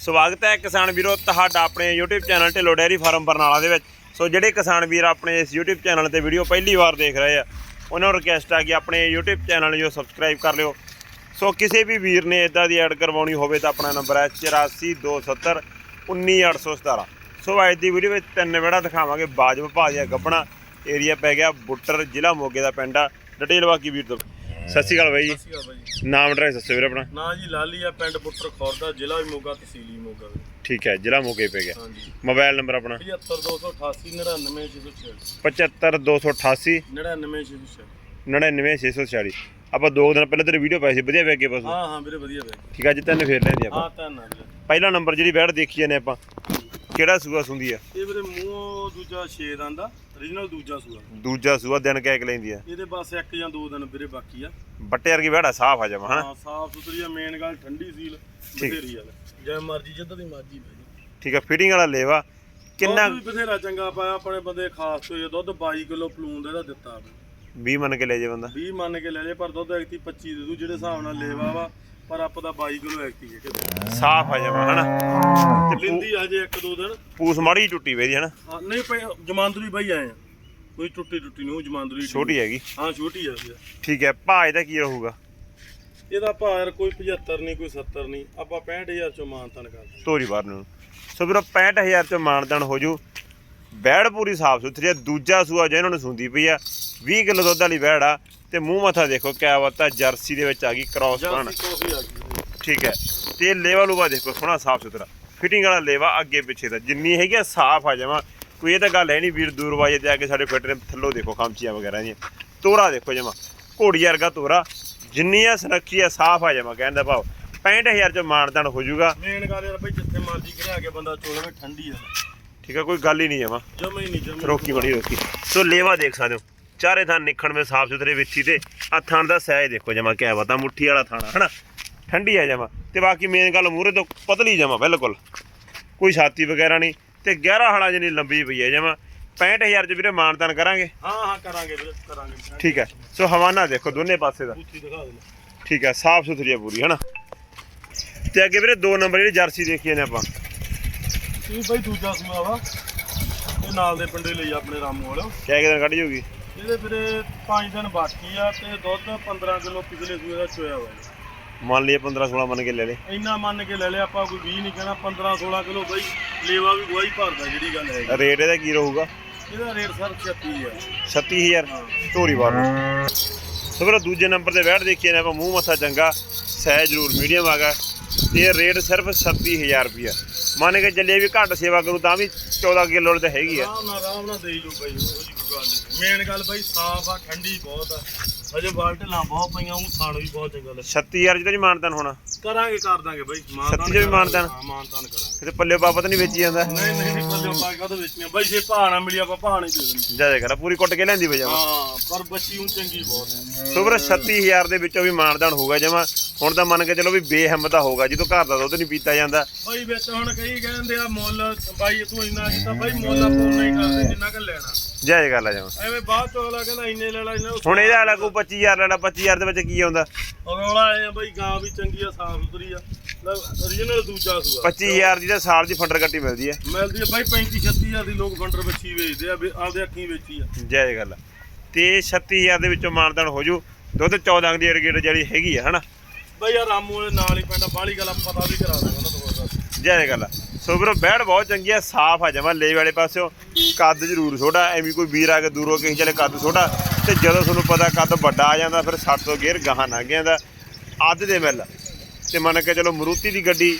ਸਵਾਗਤ ਹੈ ਕਿਸਾਨ ਵੀਰੋ ਤੁਹਾਡਾ ਆਪਣੇ YouTube channel Dhillon dairy farm Barnala ਦੇ ਵਿੱਚ। ਸੋ ਜਿਹੜੇ ਕਿਸਾਨ ਵੀਰ ਆਪਣੇ ਇਸ YouTube ਚੈਨਲ ਤੇ ਵੀਡੀਓ ਪਹਿਲੀ ਵਾਰ ਦੇਖ ਰਹੇ ਆ, ਉਹਨਾਂ ਨੂੰ ਰਿਕਵੈਸਟ ਆ ਕਿ ਆਪਣੇ YouTube ਚੈਨਲ ਜੋ ਸਬਸਕ੍ਰਾਈਬ ਕਰ ਲਿਓ। ਸੋ ਕਿਸੇ ਵੀ ਵੀਰ ਨੇ ਇਦਾਂ ਦੀ ਐਡ ਕਰਵਾਉਣੀ ਹੋਵੇ ਤਾਂ ਆਪਣਾ ਨੰਬਰ ਹੈ 8427 19817 ਸੋ ਅੱਜ ਦੀ ਵੀਡੀਓ ਵਿੱਚ ਤਿੰਨ ਵੇੜਾ ਦਿਖਾਵਾਂਗੇ। ਬਾਜਵਾ ਵਿਭਾਗ ਦੀਆਂ ਗੱਬਣਾ ਏਰੀਆ ਪੈ ਗਿਆ ਬੁੱਟਰ ਜ਼ਿਲ੍ਹਾ ਮੋਗੇ ਦਾ ਪਿੰਡ ਆ। ਡਿਟੇਲ ਬਾਕੀ ਵੀਰ ਤੋਂ। ਸਤਿ ਸ਼੍ਰੀ ਅਕਾਲ ਬਾਈ ਜੀ। ਸਤਿ ਸ਼੍ਰੀ ਅਕਾਲ ਬਾਈ ਨਾਮ ਐਡਰੈਸ ਦੱਸੋ ਵੀਰ ਆਪਣਾ। ਨਾਂ ਜੀ ਲਾਲੀ ਆ ਪਿੰਡ ਪੁੱਟਰ ਖੌਰਦਾ ਜ਼ਿਲ੍ਹਾ ਵੀ ਮੋਗਾ ਤਹਿਸੀਲ ਵੀ ਮੋਗਾ। ਵੀਰੇ। ਠੀਕ ਹੈ ਜ਼ਿਲ੍ਹਾ ਮੋਗੇ ਪੈ ਗਿਆ। ਹਾਂਜੀ। ਮੋਬਾਈਲ ਨੰਬਰ ਆਪਣਾ? 75288 99606 75288 99606 99646 ਆਪਾਂ ਦੋ ਦਿਨ ਪਹਿਲਾਂ ਤੇਰੀ ਵੀਡੀਓ ਪਾਈ ਸੀ ਵਧੀਆ ਵੇ ਅੱਗੇ ਬਸ। ਹਾਂ ਹਾਂ ਵੀਰੇ ਵਧੀਆ ਬਾਈ ਠੀਕ ਆ ਅੱਜ ਤਿੰਨ ਫੇਰ ਲੈਂਦੇ ਆਪਾਂ। ਹਾਂ ਵੀਰੇ। ਪਹਿਲਾ ਨੰਬਰ ਜਿਹੜੀ ਬੈੜ ਦੇਖੀ ਜਾਂਦੇ ਆਪਾਂ। ਕਿਹੜਾ ਸੂਆ ਸੁੰਦੀ ਆ? ਇਹ ਵੀਰੇ ਮੂੰਹ ਦੂਜਾ 6 ਦੰਦ ਦਾ origignal ਦੂਜਾ ਸੂਆ। ਦੂਜਾ ਸੂਆ ਦਿਨ ਕਹਿ ਕੇ ਲੈਂਦੀ ਆ। ਇਹਦੇ ਬਸ ਇੱਕ ਜਾਂ ਦੋ ਦਿਨ ਵੀਰੇ ਬਾਕੀ ਆ। ਬੱਟੇ ਵਰਗੀ ਬੈੜਾ ਸਾਫ਼ ਆ ਜਾਵਾ ਹਨਾ? ਹਾਂ ਸਾਫ਼ ਸੁਥਰੀ ਆ ਮੇਨ ਗੱਲ ਠੰਡੀ ਸੀਲ ਠੀਕ। ਬਥੇਰੀ ਆ। ਜੈ ਮਰਜ਼ੀ ਜਿੱਦਾਂ ਦੀ ਮਰਜ਼ੀ ਬਾਈ ਠੀਕ ਆ ਫੀਡਿੰਗ ਵਾਲਾ ਲੇਵਾ। ਕਿੰਨਾ ਦੁੱਧ ਵੀ ਬਥੇਰਾ ਚੰਗਾ ਪਾਇਆ ਆਪਣੇ ਬੰਦੇ ਖਾਸ ਤੋਂ ਇਹ ਦੁੱਧ 22 ਕਿਲੋ ਪਲੂਨ ਦਾ ਇਹਦਾ ਦਿੱਤਾ ਵੀ 20 ਮੰਨ ਕੇ ਲੈ ਜੇ ਬੰਦਾ। 20 ਮੰਨ ਕੇ ਲੈ ਲੈ ਪਰ ਦੁੱਧ ਐਕਤੀ 25 ਦੇ ਦੂ ਜਿਹੜੇ ਹਿਸਾਬ ਨਾਲ ਲੇਵਾ ਵਾ ਪਰ ਆਪਾਂ ਦਾ 22 ਕਿਲੋ ਐਕਤੀ ਹੈ ਕਿਤੇ। ਸਾਫ਼ ਆ ਜਾਵਾ ਹਨਾ? ਤੇ ਪੂ- ਲਿੰਦੀ ਹਜੇ ਇੱਕ ਦੋ ਦਿਨ। ਪੂਸ ਮਾੜੀ ਜਿਹੀ ਟੁੱਟੀ ਵੇਦੀ ਹਨਾ? ਹਾਂ, ਨਹੀਂ ਪਈ ਜਮਾਂਦਰੀ ਬਾਈ ਆਏ ਆ। ਕੋਈ ਟੁੱਟੀ ਟੁੱਟੀ ਨਹੀਂ ਉਹ ਜਮਾਂਦਰੀ ਛੋਟੀ ਹੈਗੀ। ਹਾਂ ਛੋਟੀ ਆ ਵੀਰ। ਠੀਕ ਹੈ ਭਾਅ ਇਹਦਾ ਕੀ ਰਹੂਗਾ? ਇਹਦਾ ਭਾਅ ਯਾਰ ਕੋਈ 75 ਨਹੀਂ ਕੋਈ 70 ਨਹੀਂ। ਆਪਾਂ 65000 ਚੋਂ ਮਾਨਤਨ ਕਰਦੇ ਤੋਰੀ ਬਾਹਰ ਨੂੰ। ਸੋ ਵੀਰੋ 65000 ਚ ਮਾਨਦਾਨ ਹੋ ਜੂ। ਬੈੜ ਪੂਰੀ ਸਾਫ਼ ਸੁਥਰੀ ਆ। ਦੂਜਾ ਸੂਆ ਜੇ ਇਹਨਾਂ ਨੂੰ ਸੁੰਦੀ ਪਈ ਆ। 20 ਕਿਲੋ ਦੁੱਧ ਵਾਲੀ ਬੈੜ ਆ। ਤੇ ਮੂੰਹ ਮੱਥਾ ਦੇਖੋ ਕਿਆ ਬਾਤ ਆ ਜਰਸੀ ਦੇ ਵਿੱਚ ਆ ਗਈ ਕ੍ਰਾਸ ਬਣ ਆ ਗਈ। ਠੀਕ ਹੈ। ਤੇ ਲੇਵਾ ਲੂਵਾ ਦੇਖੋ ਸੋਹਣਾ ਸਾਫ਼ ਸੁਥਰਾ। ਫਿਟਿੰਗ ਵਾਲਾ ਲੇਵਾ ਅੱਗੇ ਪਿੱਛੇ ਦਾ। ਜਿੰਨੀ ਹੈਗੀ ਆ ਸਾਫ਼ ਆ ਜਾਵਾਂ ਕੋਈ ਇਹ ਤਾਂ ਗੱਲ ਹੈ ਨਹੀਂ ਵੀਰ ਦੂਰ ਵਾਜੇ ਤੇ ਆ ਕੇ ਸਾਡੇ ਫਿੱਟ ਨੇ ਥੱਲੋਂ ਦੇਖੋ ਖਾਮਚੀਆਂ ਵਗੈਰਾ ਦੀਆਂ। ਤੋਰਾ ਦੇਖੋ ਜਮਾ। ਘੋੜੀ ਵਰਗਾ ਤੋਰਾ। ਜਿੰਨੀ ਆ ਸੁਨੱਖੀ ਆ ਸਾਫ਼ ਆ ਜਾਵਾਂ ਕਹਿੰਦਾ ਭਾਵ। 65000 ਚ ਮਾਨਦਾਨ ਹੋ ਜਾਊਗਾ। ਮੇਨ ਗੱਲ ਯਾਰ ਬਾਈ ਜਿੱਥੇ ਮਰਜ਼ੀ ਘਰਿਆ ਕੇ ਬੰਦਾ ਚੋਲਵੇ ਠੰਡੀ ਆ। ਠੀਕ ਹੈ ਕੋਈ ਗੱਲ ਹੀ ਨਹੀਂ ਜਮਾ। ਜਮੇ ਹੀ ਨਹੀਂ ਜਮੇ ਰੋਕੀ ਬੜੀ ਰੋਕੀ। ਸੋ ਲੇਵਾ ਦੇਖ ਸਕਦੇ ਹੋ। ਚਾਰੇ ਥਾਂ ਨਿਖਣ ਵਿੱਚ ਸਾਫ਼ ਸੁਥਰੇ ਵਿੱਚੀ ਤੇ ਆ ਥਣ ਦਾ ਸਹਿਜ ਦੇਖੋ ਜਮਾ ਕਿਆ ਬਤਾ ਮੁੱਠੀ ਵਾਲਾ ਥਾਣਾ ਹਨਾ? ਠੰਡੀ ਆ ਜਮਾ। ਤੇ ਬਾਕੀ ਮੇਨ ਗੱਲ ਮੂਰੇ ਤੋਂ ਪਤਲੀ ਜਮਾ ਬਿਲਕੁਲ। ਕੋਈ ਛਾਤੀ ਵਗੈਰਾ ਨਹੀਂ ਤੇ 11 ਹਲਾ ਜਿੰਨੀ ਲੰਬੀ ਪਈ ਹੈ ਜਮਾ। 65000 ਚ ਵੀਰੇ ਮਾਨਤਾਨ ਕਰਾਂਗੇ। ਹਾਂ ਹਾਂ ਕਰਾਂਗੇ ਵੀਰੇ ਕਰਾਂਗੇ। ਠੀਕ ਹੈ। ਸੋ ਹਵਾਨਾ ਦੇਖੋ ਦੋਨੇ ਪਾਸੇ ਦਾ। ਠੀਕ ਹੈ ਸਾਫ਼ ਸੁਥਰੀ ਆ ਪੂਰੀ ਹਨਾ? ਤੇ ਅੱਗੇ ਵੀਰੇ ਦੋ ਨੰਬਰ ਜਿਹੜੀ ਜਰਸੀ ਦੇਖੀ ਨੇ ਆਪਾਂ। ਇਹ ਬਾਈ ਦੂਜਾ ਸੂਆ ਵਾ ਇਹ ਨਾਲ ਦੇ ਪਿੰਡੇ ਲਈ ਆਪਣੇ ਰਾਮੂ ਵਾਲੋ ਕਿਦਾਂ ਕੱਢ ਜੂਗੀ? ਇਹਦੇ ਵੀਰੇ 5 ਦਿਨ ਬਾਕੀ ਆ ਤੇ ਦੁੱਧ 15 ਕਿਲੋ ਪਿਛਲੇ ਸੂਏ ਦਾ ਚੋਇਆ ਵਾ ਮੰਨ ਲਈਏ 15 16 ਮੰਨ ਕੇ ਲੈ ਲੇ ਇੰਨਾ ਮੰਨ ਕੇ ਲੈ ਲਿਆ ਆਪਾਂ ਕੋਈ 20 ਨਹੀਂ ਕਹਿਣਾ 15 16 ਕਿਲੋ ਬਾਈ ਲੇਵਾ ਵੀ ਗਵਾਹੀ ਭਰਦਾ ਜਿਹੜੀ ਗੱਲ ਹੈ ਰੇਟ ਇਹਦਾ ਕੀ ਰਹੂਗਾ? ਇਹਦਾ ਰੇਟ ਸਰ 36 ਆ 36000 ਹਾਂ। ਧੋਰੀ ਬਾਰ ਸੋ ਫਿਰ ਦੂਜੇ ਨੰਬਰ ਤੇ ਬੈਠ ਦੇਖੀਏ ਨੇ ਆਪਾਂ ਮੂੰਹ ਮੱਥਾ ਚੰਗਾ ਸਾਈਜ਼ ਜ਼ਰੂਰ ਮੀਡੀਅਮ ਆਗਾ ਤੇ ਇਹ ਰੇਟ ਸਿਰਫ 37000 ਰੁਪਿਆ ਮੰਨ ਕੇ ਚੱਲੇ ਵੀ ਘੱਟ ਸੇਵਾ ਕਰੂ ਤਾਂ ਵੀ 14 ਕਿਲੋ ਤੇ ਹੈਗੀ ਆ। ਆਰਾਮ ਨਾਲ ਆਰਾਮ ਨਾਲ ਦੇਈ ਜੋ ਬਾਈ ਉਹ ਜੀ ਮੇਨ ਗੱਲ ਬਾਈ ਸਾਫ਼ ਆ ਠੰਡੀ ਬਹੁਤ ਆ। ਅਜੇ ਬਾਲਟਲਾਂ ਬਹੁਤ ਪਈਆਂ ਉਹ ਖਾਣ ਵੀ ਬਹੁਤ ਚੰਗਾ ਲੱਗ। 36000 ਚ ਤਾਂ ਨਹੀਂ ਮਾਨਤਨ ਹੋਣਾ। ਕਰਾਂਗੇ ਕਰ ਦਾਂਗੇ ਬਾਈ। ਸੱਤੀ ਜੋ ਵੀ ਮਾਨਤਾਨ? ਹਾਂ ਮਾਨਤਾਨ ਕਰਾਂਗੇ। ਕਿਤੇ ਪੱਲੇ ਬਾਬਤ ਨਹੀਂ ਵੇਚੀ ਜਾਂਦਾ। ਨਹੀਂ ਨਹੀਂ ਨਹੀਂ ਪੱਲੇ ਪਾ ਕੇ ਉਹਦੇ ਵੇਚੀਆਂ ਬਾਈ ਜੇ ਭਾਅ ਨਾ ਮਿਲੀ ਆਪਾਂ ਭਾਅ ਨਹੀਂ ਦੇ ਦਿੰਦੇ। ਜਾਇ ਕਰ ਪੂਰੀ ਕੁੱਟ ਕੇ ਲੈਂਦੀ ਵਜਾ ਹਾਂ ਪਰ ਬੱਚੀ ਉਹ ਚੰਗੀ ਬਹੁਤ ਹੈ ਸੋ ਫਿਰ 36000 ਦੇ ਵਿੱਚੋਂ ਵੀ ਮਾਨਦਾਨ ਹੋਊਗਾ ਜਮਾ। ਹੁਣ ਤਾਂ ਮੰਨ ਕੇ ਚਲੋ ਵੀ ਬੇਹਿੰਮਤ ਹੋਊਗਾ ਜਦੋਂ ਘਰ ਦਾ ਦੁੱਧ ਨਹੀਂ ਪੀਤਾ ਜਾਂਦਾ। ਬਾਈ ਵਿੱਚ ਹੁਣ ਕਈ ਕਹਿੰਦੇ ਆ ਮੁੱਲ ਬਾਈ ਤੂੰ ਇੰਨਾ ਕੀਤਾ ਬਾਈ ਮੁੱਲ ਆਪਾਂ ਉਨਾ ਹੀ ਕਰਦੇ ਜਿੰਨਾ ਕਿ ਲੈਣਾ। ਜਾਇ ਗੱਲ ਆ ਜਮਾ ਐਵੇਂ ਬਾਅਦ ਚ ਅਗਲਾ ਕਹਿੰਦਾ ਇੰਨੇ ਲੈ ਲੈ ਇੰਨੇ ਹੁਣ ਇਹਦਾ ਵਾਲਾ ਕੋਈ 25000 ਲੈਣਾ 25000 ਦੇ ਵਿੱਚ ਕੀ ਆਉਂਦਾ? ਰੌਲਾ ਆਏ ਆ ਬਾਈ ਗਾਂ ਵੀ ਚੰਗੀ ਆ ਸਾਫ਼ ਸੁਥਰੀ ਆ। ਓਰੀਜਨਲ ਦੂਜਾ ਸੂਆ। 25000 ਦੀ ਤਾਂ ਸਾਲ ਦੀ ਫੰਡਰ ਕੱਟੀ ਮਿਲਦੀ ਹੈ ਮਿਲਦੀ ਆ ਬਾਈ 35 36000 ਦੀ ਲੋਕ ਫੰਡਰ ਬੱਚੀ ਵੇਚਦੇ ਆ ਆਪਦੇ ਅੱਖੀਂ ਵੇਚੀ ਆ। ਜਾਇ ਗੱਲ। ਤੇ 36000 ਦੇ ਵਿੱਚੋਂ ਮਾਨਦਾਨ ਹੋ ਜੂ। ਦੁੱਧ 14 ਦੀ ਰੇਟ ਜਿਹੜੀ ਹੈਗੀ ਆ ਹਨਾ? ਬਾਈ ਆ ਰਾਮੂ ਵਾਲੇ ਨਾਲ ਹੀ ਪੈਂਦਾ ਬਾਹਲੀ ਗੱਲ ਪਤਾ ਵੀ ਕਰਾ ਦਾਂਗਾ ਉਹਨਾਂ ਤੋਂ ਬਾਅਦ ਜਾਇ ਗੱਲ। ਸੋ ਵੀਰੋ ਬੈੜ ਬਹੁਤ ਚੰਗੀ ਆ ਸਾਫ਼ ਆ ਜਮਾ ਲੈ ਵਾਲੇ ਪਾਸਿਓ। ਕੱਦ ਜ਼ਰੂਰ ਛੋਟਾ ਐਵੇਂ ਕੋਈ ਵੀਰ ਆ ਕੇ ਦੂਰੋਂ ਕਿਸੇ ਚਲੇ ਕੱਦ ਛੋਟਾ ਤੇ ਜਦੋਂ ਤੁਹਾਨੂੰ ਪਤਾ ਕੱਦ ਵੱਡਾ ਆ ਜਾਂਦਾ ਫਿਰ 60 ਤੋਂ ਗੇਰ ਗਾਹਾਂ ਲੰਘ ਜਾਂਦਾ। ਅੱਧ ਦੇ ਮਿਲ। ਤੇ ਮੰਨ ਕੇ ਚਲੋ ਮਰੂਤੀ ਦੀ ਗੱਡੀ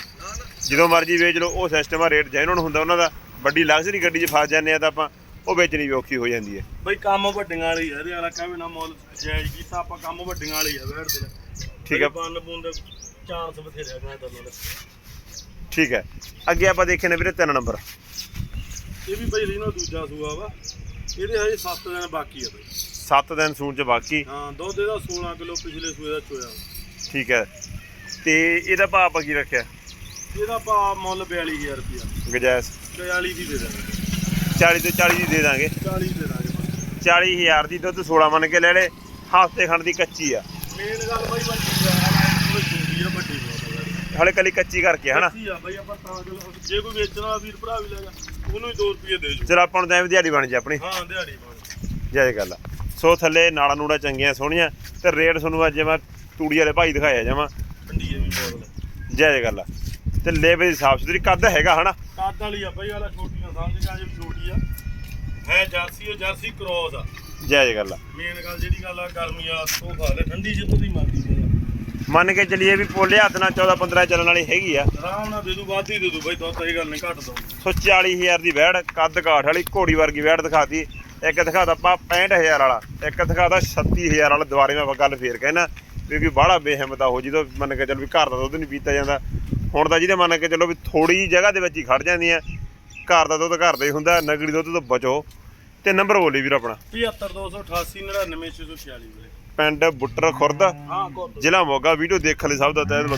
ਜਦੋਂ ਮਰਜ਼ੀ ਵੇਚ ਲਓ ਉਹ ਸਿਸਟਮ ਆ ਰੇਟ ਜੈਨੂਨ ਹੁੰਦਾ ਉਹਨਾਂ ਦਾ। ਵੱਡੀ ਲਗਜ਼ਰੀ ਗੱਡੀ 'ਚ ਫਸ ਜਾਂਦੇ ਆ ਤਾਂ ਆਪਾਂ ਉਹ ਵੇਚਣੀ ਵੀ ਔਖੀ ਹੋ ਜਾਂਦੀ ਹੈ। ਬਾਈ ਕੰਮ ਵੱਡੀਆਂ ਵਾਲੀ ਆ ਇਹਦੇ ਵਾਲਾ ਕਹਵੇ ਨਾ ਮੁੱਲ ਜਾਇਜ਼ ਕੀਤਾ ਆਪਾਂ ਕੰਮ ਵੱਡੀਆਂ ਵਾਲੀ ਆ ਬੈਠ ਦੇ। ਠੀਕ ਆ। ਬੰਨ ਬੁੰਦ ਚਾਂਸ ਬਥੇਰੇ ਆ ਕਹਿੰਦਾ ਨਾਲ ਠੀਕ ਹੈ। ਅੱਗੇ ਆਪਾਂ ਦੇਖੇ ਨੇ ਵੀਰੇ ਤਿੰਨ ਨੰਬਰ। ਇਹ ਵੀ ਬਾਈ ਰੀਨੋ ਦੂਜਾ ਸੂਆ ਵਾ। ਇਹਦੇ ਹਜੇ 7 ਦਿਨ ਬਾਕੀ ਆ ਬਾਈ 7 ਦਿਨ ਸੂਣ 'ਚ ਬਾਕੀ? ਹਾਂ ਦੁੱਧ ਇਹਦਾ 16 ਕਿਲੋ ਪਿਛਲੇ ਸੂਏ ਦਾ ਚੋਇਆ। ਠੀਕ ਹੈ। ਤੇ ਇਹਦਾ ਭਾਅ ਆਪਾਂ ਕੀ ਰੱਖਿਆ? ਇਹਦਾ ਭਾਅ ਮੁੱਲ 42000 ਰੁਪਿਆ ਗਜੈਸ 42 ਦੀ ਦੇ ਦਾਂਗੇ। 40 ਤੋਂ 40 ਦੀ ਦੇ ਦਾਂਗੇ। 40 ਦੇ ਦਾਂਗੇ ਬਸ। 40000 ਦੀ ਦੁੱਧ 16 ਮੰਨ ਕੇ ਲੈ ਲੈ। ਹਫ਼ਤੇ ਖੰਡ ਦੀ ਕੱਚੀ ਆ। ਮੇਨ ਗੱਲ ਵੱਡੀ ਆ ਥੋੜੀ ਛੋਟੀ ਆ ਵੱਡੀ ਬਹੁਤ ਆ ਹਲੇ ਕਲੀ ਕੱਚੀ ਕਰਕੇ ਹਨਾ? ਕੱਚੀ ਆ ਬਾਈ ਆਪਾਂ ਤਾਂ ਚਲੋ ਜੇ ਕੋਈ ਵੇਚਣ ਵੀਰ ਭਰਾ ਵੀ ਲੈਗਾ ਉਹਨੂੰ ਵੀ 2 ਰੁਪਏ ਦੇ ਜੂ ਚਲ ਆਪਾਂ ਨੂੰ ਤਾਂ ਐਵੇਂ ਦਿਹਾੜੀ ਬਣ ਜਾ ਆਪਣੀ। ਹਾਂ ਦਿਹਾੜੀ ਬਣ ਜੈ। ਗੱਲ ਆ ਸੋ ਥੱਲੇ ਨਾੜਾ ਨੂੜਾ ਚੰਗੀਆਂ ਸੋਹਣੀਆਂ ਤੇ ਰੇਟ ਤੁਹਾਨੂੰ ਅੱਜ ਮੈਂ ਤੂੜੀ ਵਾਲੇ ਭਾਈ ਦਿਖਾਇਆ ਜਾਵਾਂ ਇਹ ਵੀ ਜੈ ਗੱਲ ਆ ਤੇ ਲੇਵੇ ਦੀ ਸਾਫ਼ ਸੁਥਰੀ ਕੱਦ ਹੈਗਾ ਹਨਾ? ਕੱਦ ਵਾਲੀ ਆ ਬਾਈ ਵਾਲਾ ਛੋਟੀਆਂ ਸਮਝ ਕੇ ਅਜੇ ਛੋਟੀ ਆ। ਹੈ ਜਰਸੀ ਉਹ ਜਰਸੀ ਕ੍ਰੋਸ ਆ। ਜੈ ਗੱਲ ਆ ਮੇਨ ਗੱਲ ਜਿਹੜੀ ਗੱਲ ਆ ਗਰਮੀ ਆ ਖਾ ਲੈ ਠੰਡੀ ਜਿੱਦੋਂ ਦੀ ਮਰਜ਼ੀ ਦੇ ਮੰਨ ਕੇ ਚੱਲੀਏ ਵੀ ਪੋਲੇ ਹੱਥ ਨਾਲ 14 15 ਚੱਲਣ ਵਾਲੀ ਹੈਗੀ ਆ। ਆਰਾਮ ਨਾਲ ਦੇ ਦੂ ਵੱਧ ਹੀ ਦੇ ਦੂ ਬਾਈ ਦੁੱਧ ਇਹ ਗੱਲ ਨਹੀਂ ਘੱਟ ਦੋ। ਸੋ 40000 ਦੀ ਵੈੜ ਕੱਦ ਕਾਠ ਵਾਲੀ ਘੋੜੀ ਵਰਗੀ ਵੈੜ ਦਿਖਾਤੀ। ਇੱਕ ਦਿਖਾਤਾ ਆਪਾਂ 65000 ਵਾਲਾ ਇੱਕ ਦਿਖਾਤਾ 36000 ਵਾਲਾ। ਦੁਬਾਰੇ ਮੈਂ ਗੱਲ ਫੇਰ ਕਹਿਣਾ ਕਿਉਂਕਿ ਬਾਹਲਾ ਬੇਹਿੰਮਤ ਆ ਹੋ ਜਦੋਂ ਮੰਨ ਕੇ ਚੱਲ ਵੀ ਘਰ ਦਾ ਦੁੱਧ ਨਹੀਂ ਪੀਤਾ ਜਾਂਦਾ। ਹੁਣ ਤਾਂ ਜਿਹਦੇ ਮੰਨ ਕੇ ਚੱਲੋ ਵੀ ਥੋੜੀ ਜਿਹੀ ਜਗ੍ਹਾ ਦੇ ਵਿੱਚ ਹੀ ਖੜ ਜਾਂਦੀਆਂ। ਘਰ ਦਾ ਦੁੱਧ ਘਰ ਦਾ ਹੀ ਹੁੰਦਾ ਨਗੜੀ ਦੁੱਧ ਤੋਂ ਬਚੋ। ਤੇ ਨੰਬਰ ਬੋਲੀ ਵੀਰ ਆਪਣਾ। 75288 99646 ਵੀਰੇ ਪਿੰਡ ਬੁੱਟਰ ਖੁਰਦ ਜ਼ਿਲ੍ਹਾ ਮੋਗਾ ਵੀਡੀਓ ਦੇਖਣ ਲਈ ਸਭ ਦਾ ਤਹਿ ਦਿਲੋਂ